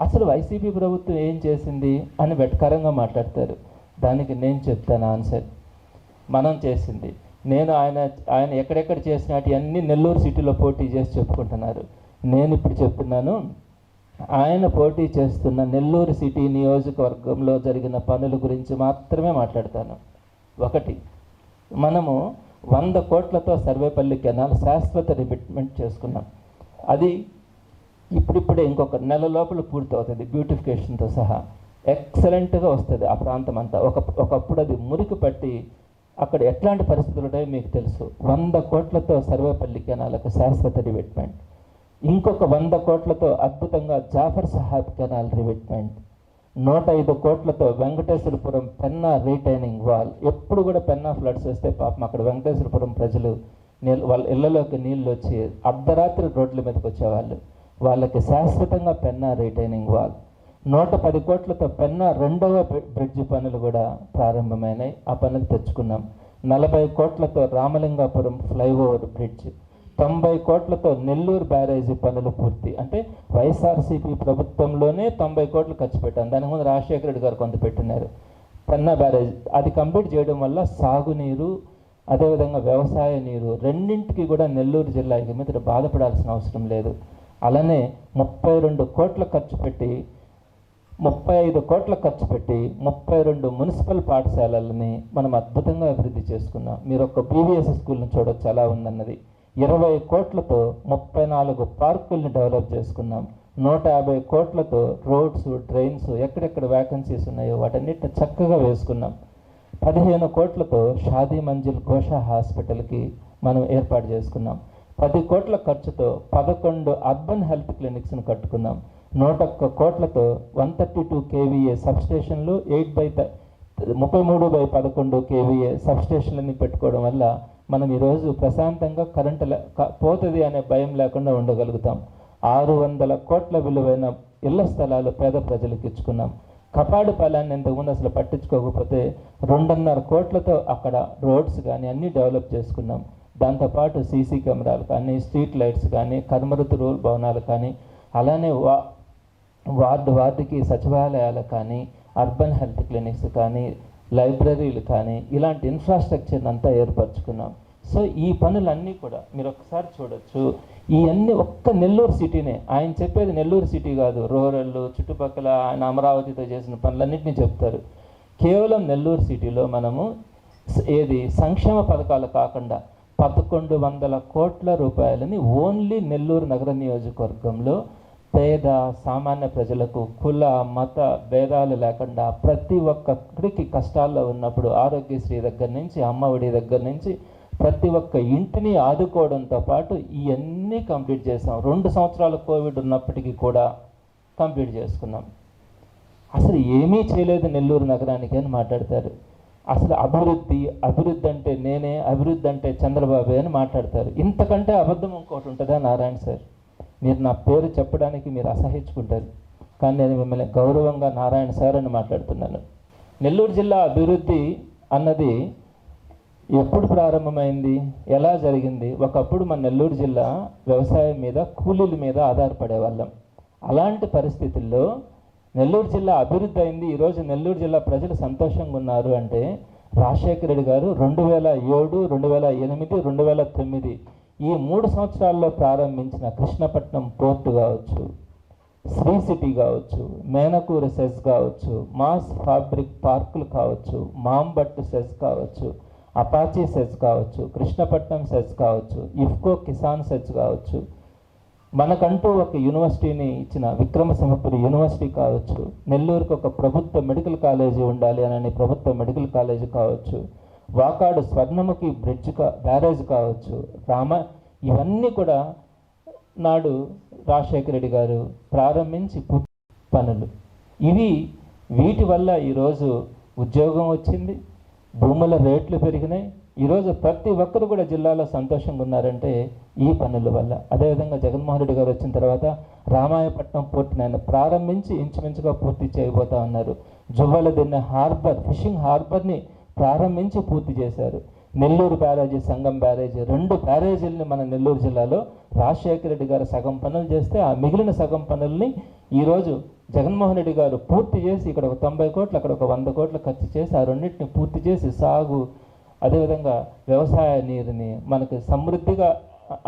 అసలు వైసీపీ ప్రభుత్వం ఏం చేసింది అని వెటకరంగా మాట్లాడతారు. దానికి నేను చెప్తాను ఆన్సర్. మనం చేసింది. నేను ఆయన ఆయన ఎక్కడెక్కడ చేసినట్టు అన్ని నెల్లూరు సిటీలో పోటీ చేసి చెప్పుకుంటున్నారు. నేను ఇప్పుడు చెప్తున్నాను ఆయన పోటీ చేస్తున్న నెల్లూరు సిటీ నియోజకవర్గంలో జరిగిన పనుల గురించి మాత్రమే మాట్లాడతాను. ఒకటి మనము వంద కోట్లతో సర్వేపల్లి కెనాల్ శాశ్వత రిమిట్మెంట్ చేసుకున్నాం. అది ఇప్పుడిప్పుడే ఇంకొక నెల లోపల పూర్తవుతుంది బ్యూటిఫికేషన్తో సహా. ఎక్సలెంట్గా వస్తుంది ఆ ప్రాంతం అంతా ఒక ఒకప్పుడు అది మురికి పట్టి అక్కడ ఎట్లాంటి పరిస్థితులు ఉంటాయో మీకు తెలుసు. వంద కోట్లతో సర్వేపల్లి కెనాలకు శాశ్వత రివెట్మెంట్. ఇంకొక వంద కోట్లతో అద్భుతంగా జాఫర్ సాహాబ్ కెనాల్ రివెట్మెంట్. నూట ఐదు కోట్లతో వెంకటేశ్వరపురం పెన్నా రీటైనింగ్ వాల్. ఎప్పుడు కూడా పెన్నా ఫ్లడ్స్ వస్తే పాపం అక్కడ వెంకటేశ్వరపురం ప్రజలు నీళ్ళు వాళ్ళ ఇళ్ళలోకి నీళ్ళు వచ్చి అర్ధరాత్రి రోడ్ల మీదకి వచ్చేవాళ్ళు. వాళ్ళకి శాశ్వతంగా పెన్నా రిటైనింగ్ వాల్ నూట పది కోట్లతో పెన్నా రెండవ బ్రిడ్జ్ పనులు కూడా ప్రారంభమైనాయి. ఆ పనులు తెచ్చుకున్నాం. నలభై కోట్లతో రామలింగాపురం ఫ్లైఓవర్ బ్రిడ్జ్ తొంభై కోట్లతో నెల్లూరు బ్యారేజీ పనులు పూర్తి. అంటే వైఎస్ఆర్సీపీ ప్రభుత్వంలోనే తొంభై కోట్లు ఖర్చు పెట్టాం. దాని ముందు రాజశేఖర రెడ్డి గారు కొంత పెట్టినారు. పెన్నా బ్యారేజ్ అది కంప్లీట్ చేయడం వల్ల సాగునీరు అదేవిధంగా వ్యవసాయ నీరు రెండింటికి కూడా నెల్లూరు జిల్లాకి మీద బాధపడాల్సిన అవసరం లేదు. అలానే ముప్పై రెండు కోట్ల ఖర్చు పెట్టి ముప్పై ఐదు కోట్ల ఖర్చు పెట్టి ముప్పై రెండు మున్సిపల్ పాఠశాలలని మనం అద్భుతంగా అభివృద్ధి చేసుకున్నాం. మీరు ఒక పీవీఎస్ స్కూల్ని చూడొచ్చు ఎలా ఉందన్నది. ఇరవై కోట్లతో ముప్పై నాలుగు పార్కుల్ని డెవలప్ చేసుకున్నాం. నూట యాభై కోట్లతో రోడ్స్ ట్రైన్స్ ఎక్కడెక్కడ వ్యాకెన్సీస్ ఉన్నాయో వాటన్నిటిని చక్కగా వేసుకున్నాం. పదిహేను కోట్లతో షాదీ మంజిల్ ఘోష హాస్పిటల్కి మనం ఏర్పాటు చేసుకున్నాం. పది కోట్ల ఖర్చుతో పదకొండు అర్బన్ హెల్త్ క్లినిక్స్ని కట్టుకున్నాం నూట ఒక్క కోట్లతో వన్ థర్టీ టూ కేవీఏ సబ్స్టేషన్లు ఎయిట్ బై ముప్పై మూడు బై పదకొండు కేవీఏ సబ్స్టేషన్లని పెట్టుకోవడం వల్ల మనం ఈరోజు ప్రశాంతంగా కరెంటు పోతుంది అనే భయం లేకుండా ఉండగలుగుతాం. ఆరు వందల కోట్ల విలువైన ఇళ్ళ స్థలాలు పేద ప్రజలకు ఇచ్చుకున్నాం. కపాడు పాలాన్ని ఇంతకుముందు అసలు పట్టించుకోకపోతే రెండున్నర కోట్లతో అక్కడ రోడ్స్ కానీ అన్నీ డెవలప్ చేసుకున్నాం. దాంతోపాటు సీసీ కెమెరాలు కానీ స్ట్రీట్ లైట్స్ కానీ కర్మరుతు రూల్ భవనాలు కానీ అలానే వా వార్డు వార్డుకి సచివాలయాలు కానీ అర్బన్ హెల్త్ క్లినిక్స్ కానీ లైబ్రరీలు కానీ ఇలాంటి ఇన్ఫ్రాస్ట్రక్చర్ అంతా ఏర్పరచుకున్నాం. సో ఈ పనులన్నీ కూడా మీరు ఒకసారి చూడొచ్చు. ఇవన్నీ ఒక్క నెల్లూరు సిటీనే. ఆయన చెప్పేది నెల్లూరు సిటీ కాదు. రూరల్ చుట్టుపక్కల ఆయన అమరావతితో చేసిన పనులన్నింటినీ చెప్తారు. కేవలం నెల్లూరు సిటీలో మనము ఏది సంక్షేమ పథకాలు కాకుండా పదకొండు వందల కోట్ల రూపాయలని ఓన్లీ నెల్లూరు నగర నియోజకవర్గంలో పేద సామాన్య ప్రజలకు కుల మత భేదాలు లేకుండా ప్రతి ఒక్కరికి కష్టాల్లో ఉన్నప్పుడు ఆరోగ్యశ్రీ దగ్గర నుంచి అమ్మఒడి దగ్గర నుంచి ప్రతి ఒక్క ఇంటిని ఆదుకోవడంతో పాటు ఇవన్నీ కంప్లీట్ చేసాం. రెండు సంవత్సరాలు కోవిడ్ ఉన్నప్పటికీ కూడా కంప్లీట్ చేసుకున్నాం. అసలు ఏమీ చేయలేదు నెల్లూరు నగరానికి అని మాట్లాడతారు. అసలు అభివృద్ధి అభివృద్ధి అంటే నేనే అభివృద్ధి అంటే చంద్రబాబు అని మాట్లాడతారు. ఇంతకంటే అబద్ధం ఇంకోటి ఉంటుందా నారాయణ సార్? మీరు నా పేరు చెప్పడానికి మీరు అసహించుకుంటారు. కానీ నేను మిమ్మల్ని గౌరవంగా నారాయణ సార్ అని మాట్లాడుతున్నాను. నెల్లూరు జిల్లా అభివృద్ధి అన్నది ఎప్పుడు ప్రారంభమైంది? ఎలా జరిగింది? ఒకప్పుడు మన నెల్లూరు జిల్లా వ్యవసాయం మీద కూలీల మీద ఆధారపడే వాళ్ళం అలాంటి పరిస్థితుల్లో నెల్లూరు జిల్లా అభివృద్ధి అయింది. ఈరోజు నెల్లూరు జిల్లా ప్రజలు సంతోషంగా ఉన్నారు అంటే రాజశేఖర రెడ్డి గారు రెండు వేల ఏడు రెండు వేల ఎనిమిది రెండు వేల తొమ్మిది ఈ మూడు సంవత్సరాల్లో ప్రారంభించిన కృష్ణపట్నం పోర్టు కావచ్చు శ్రీ సిటీ కావచ్చు మేనకూరు సెస్ కావచ్చు మాస్ ఫాబ్రిక్ పార్కులు కావచ్చు మాంబట్టు సెస్ కావచ్చు అపాచీ సెస్ కావచ్చు కృష్ణపట్నం సెస్ కావచ్చు ఇఫ్కో కిసాన్ సెస్ కావచ్చు మనకంటూ ఒక యూనివర్సిటీని ఇచ్చిన విక్రమసింహపురి యూనివర్సిటీ కావచ్చు నెల్లూరుకు ఒక ప్రభుత్వ మెడికల్ కాలేజీ ఉండాలి అని ప్రభుత్వ మెడికల్ కాలేజీ కావచ్చు వాకాడు స్వర్ణముఖి బ్రిడ్జ్ కా బ్యారేజ్ కావచ్చు రామ ఇవన్నీ కూడా నాడు రాజశేఖర రెడ్డి గారు ప్రారంభించి పనులు. ఇవి వీటి వల్ల ఈరోజు ఉద్యోగం వచ్చింది భూముల రేట్లు పెరిగినాయి ఈరోజు ప్రతి ఒక్కరు కూడా జిల్లాలో సంతోషంగా ఉన్నారంటే ఈ పనుల వల్ల. అదేవిధంగా జగన్మోహన్ రెడ్డి గారు వచ్చిన తర్వాత రామాయపట్నం పోర్టుని ఆయన ప్రారంభించి ఇంచుమించుగా పూర్తి చేయబోతా ఉన్నారు. జువ్వల దిన్న హార్బర్ ఫిషింగ్ హార్బర్ని ప్రారంభించి పూర్తి చేశారు. నెల్లూరు బ్యారేజీ సంగం బ్యారేజీ రెండు బ్యారేజీలని మన నెల్లూరు జిల్లాలో రాజశేఖర రెడ్డి గారు సగం పనులు చేస్తే ఆ మిగిలిన సగం పనుల్ని ఈరోజు జగన్మోహన్ రెడ్డి గారు పూర్తి చేసి ఇక్కడ ఒక తొంభై కోట్లు అక్కడ ఒక వంద కోట్లు ఖర్చు చేసి ఆ రెండింటిని పూర్తి చేసి సాగు అదేవిధంగా వ్యవసాయ నీరుని మనకు సమృద్ధిగా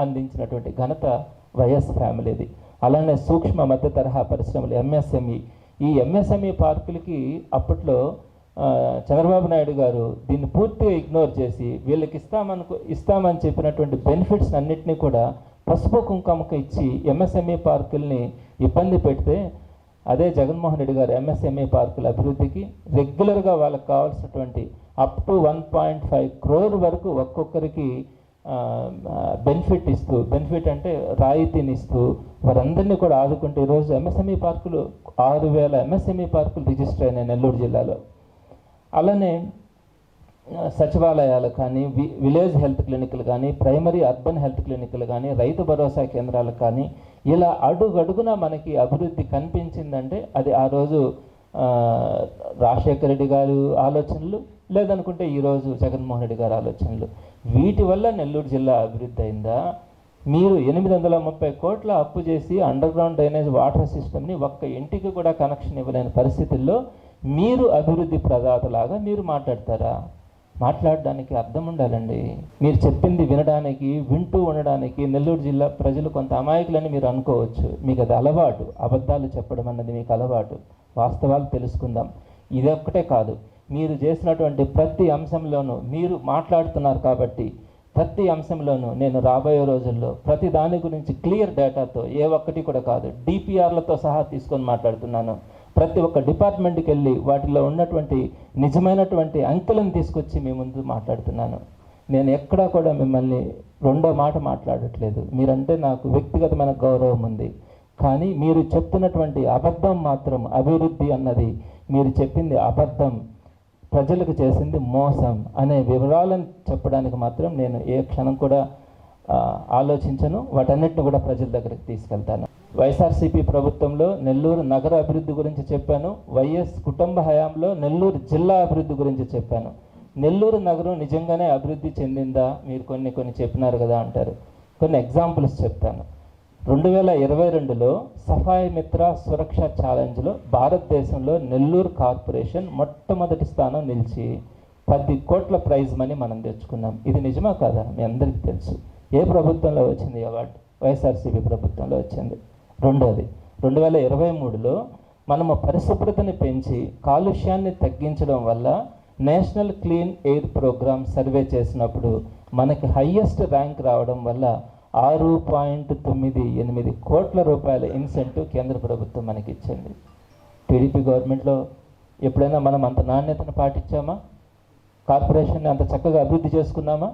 అందించినటువంటి ఘనత వైఎస్ ఫ్యామిలీది. అలానే సూక్ష్మ మధ్య తరహా పరిశ్రమలు ఎంఎస్ఎంఈ. ఈ ఎంఎస్ఎంఈ పార్కులకి అప్పట్లో చంద్రబాబు నాయుడు గారు దీన్ని పూర్తిగా ఇగ్నోర్ చేసి వీళ్ళకి ఇస్తామనుకు ఇస్తామని చెప్పినటువంటి బెనిఫిట్స్ అన్నిటినీ కూడా పసుపు కుంకుమకు ఇచ్చి ఎంఎస్ఎంఈ పార్కుల్ని ఇబ్బంది పెడితే అదే జగన్మోహన్ రెడ్డి గారు ఎంఎస్ఎంఈ పార్కుల అభివృద్ధికి రెగ్యులర్గా వాళ్ళకి కావాల్సినటువంటి up to one point five crore వరకు ఒక్కొక్కరికి బెనిఫిట్ ఇస్తూ బెనిఫిట్ అంటే రాయితీని ఇస్తూ వారందరినీ కూడా ఆదుకుంటే ఈరోజు ఎంఎస్ఎంఈ పార్కులు ఆరు వేల ఎంఎస్ఎంఈ పార్కులు రిజిస్టర్ అయినాయి నెల్లూరు జిల్లాలో. అలానే సచివాలయాలు కానీ వి విలేజ్ హెల్త్ క్లినిక్లు కానీ ప్రైమరీ అర్బన్ హెల్త్ క్లినిక్లు కానీ రైతు భరోసా కేంద్రాలు కానీ ఇలా అడుగడుగున మనకి అభివృద్ధి కనిపించిందంటే అది ఆ రోజు రాజశేఖర రెడ్డి గారు ఆలోచనలు లేదనుకుంటే ఈరోజు జగన్మోహన్ రెడ్డి గారి ఆలోచనలు. వీటి వల్ల నెల్లూరు జిల్లా అభివృద్ధి అయిందా? మీరు ఎనిమిది వందల ముప్పై కోట్ల అప్పు చేసి అండర్ గ్రౌండ్ డ్రైనేజ్ వాటర్ సిస్టమ్ని ఒక్క ఇంటికి కూడా కనెక్షన్ ఇవ్వలేని పరిస్థితుల్లో మీరు అభివృద్ధి ప్రదాతలాగా మీరు మాట్లాడతారా? మాట్లాడడానికి అర్థం ఉండాలండి. మీరు చెప్పింది వినడానికి వింటూ ఉండడానికి నెల్లూరు జిల్లా ప్రజలు కొంత అమాయకులని మీరు అనుకోవచ్చు. మీకు అది అలవాటు. అబద్ధాలు చెప్పడం అన్నది మీకు అలవాటు. వాస్తవాలు తెలుసుకుందాం. ఇది ఒక్కటే కాదు. మీరు చేసినటువంటి ప్రతి అంశంలోనూ మీరు మాట్లాడుతున్నారు కాబట్టి ప్రతి అంశంలోనూ నేను రాబోయే రోజుల్లో ప్రతి దాని గురించి క్లియర్ డేటాతో ఏ ఒక్కటి కూడా కాదు డిపిఆర్లతో సహా తీసుకొని మాట్లాడుతున్నాను. ప్రతి ఒక్క డిపార్ట్మెంట్కి వెళ్ళి వాటిలో ఉన్నటువంటి నిజమైనటువంటి అంకెలను తీసుకొచ్చి మీ ముందు మాట్లాడుతున్నాను. నేను ఎక్కడా కూడా మిమ్మల్ని రెండో మాట మాట్లాడట్లేదు. మీరంటే నాకు వ్యక్తిగతమైన గౌరవం ఉంది. కానీ మీరు చెప్తున్నటువంటి అబద్ధం మాత్రం అభివృద్ధి అన్నది మీరు చెప్పింది అబద్ధం. ప్రజలకు చేసింది మోసం అనే వివరాలను చెప్పడానికి మాత్రం నేను ఏ క్షణం కూడా ఆలోచించను. వాటన్నిటిని కూడా ప్రజల దగ్గరికి తీసుకెళ్తాను. వైఎస్ఆర్సీపీ ప్రభుత్వంలో నెల్లూరు నగర అభివృద్ధి గురించి చెప్పాను వైఎస్ కుటుంబ హయాంలో నెల్లూరు జిల్లా అభివృద్ధి గురించి చెప్పాను. నెల్లూరు నగరం నిజంగానే అభివృద్ధి చెందిందా? మీరు కొన్ని కొన్ని చెప్పినారు కదా అంటారు. కొన్ని ఎగ్జాంపుల్స్ చెప్తాను. రెండు వేల ఇరవై రెండులో సఫాయి మిత్ర సురక్ష ఛాలెంజ్లో భారతదేశంలో నెల్లూరు కార్పొరేషన్ మొట్టమొదటి స్థానం నిలిచి పది కోట్ల ప్రైజ్ మనీ మనం తెచ్చుకున్నాం. ఇది నిజమా కాదా? మీ అందరికీ తెలుసు. ఏ ప్రభుత్వంలో వచ్చింది అవార్డు? వైఎస్ఆర్సీపీ ప్రభుత్వంలో వచ్చింది. రెండవది రెండు వేల ఇరవై మూడులో మనము పరిశుభ్రతని పెంచి కాలుష్యాన్ని తగ్గించడం వల్ల national clean air programme survey చేసినప్పుడు మనకి హయ్యెస్ట్ ర్యాంక్ రావడం వల్ల ఆరు పాయింట్ తొమ్మిది ఎనిమిది కోట్ల రూపాయల ఇన్సెంటివ్ కేంద్ర ప్రభుత్వం మనకి ఇచ్చింది టీడీపీ గవర్నమెంట్లో ఎప్పుడైనా మనం అంత నాణ్యతను పాటించామా? కార్పొరేషన్ని అంత చక్కగా అభివృద్ధి చేసుకున్నామా?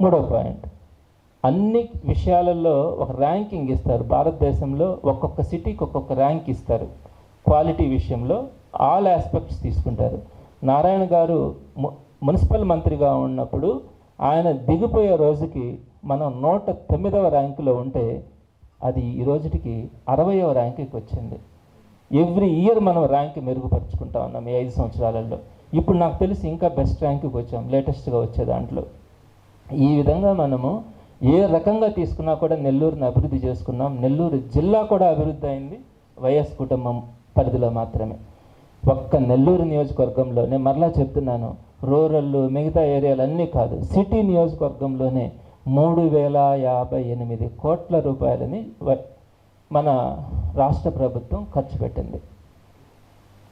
మూడో పాయింట్. అన్ని విషయాలలో ఒక ర్యాంకింగ్ ఇస్తారు. భారతదేశంలో ఒక్కొక్క సిటీకి ఒక్కొక్క ర్యాంక్ ఇస్తారు. క్వాలిటీ విషయంలో ఆల్ ఆస్పెక్ట్స్ తీసుకుంటారు. నారాయణ గారు ము- మున్సిపల్ మంత్రిగా ఉన్నప్పుడు ఆయన దిగిపోయే రోజుకి మనం నూట తొమ్మిదవ ర్యాంకులో ఉంటే అది ఈ రోజుటికి అరవయవ ర్యాంకుకి వచ్చింది. ఎవ్రీ ఇయర్ మనం ర్యాంక్ మెరుగుపరుచుకుంటా ఉన్నాం ఈ ఐదు సంవత్సరాలలో. ఇప్పుడు నాకు తెలిసి ఇంకా బెస్ట్ ర్యాంకుకి వచ్చాం లేటెస్ట్గా వచ్చే దాంట్లో. ఈ విధంగా మనము ఏ రకంగా తీసుకున్నా కూడా నెల్లూరుని అభివృద్ధి చేసుకున్నాం. నెల్లూరు జిల్లా కూడా అభివృద్ధి అయింది. వైఎస్ కుటుంబం పరిధిలో మాత్రమే. ఒక్క నెల్లూరు నియోజకవర్గంలో నేను మరలా చెప్తున్నాను రూరల్ మిగతా ఏరియాలు అన్నీ కాదు సిటీ నియోజకవర్గంలోనే మూడు వేల యాభై ఎనిమిది కోట్ల రూపాయలని వ- మన రాష్ట్ర ప్రభుత్వం ఖర్చు పెట్టింది.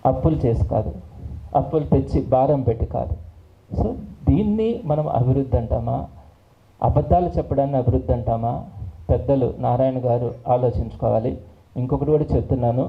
అప్పులు చేసి కాదు అప్పులు తెచ్చి భారం పెట్టి కాదు. సో దీన్ని మనం అభివృద్ధి అంటామా? అబద్ధాలు చెప్పడాన్ని అభివృద్ధి అంటామా? పెద్దలు నారాయణ గారు ఆలోచించుకోవాలి. ఇంకొకటి కూడా చెప్తున్నాను.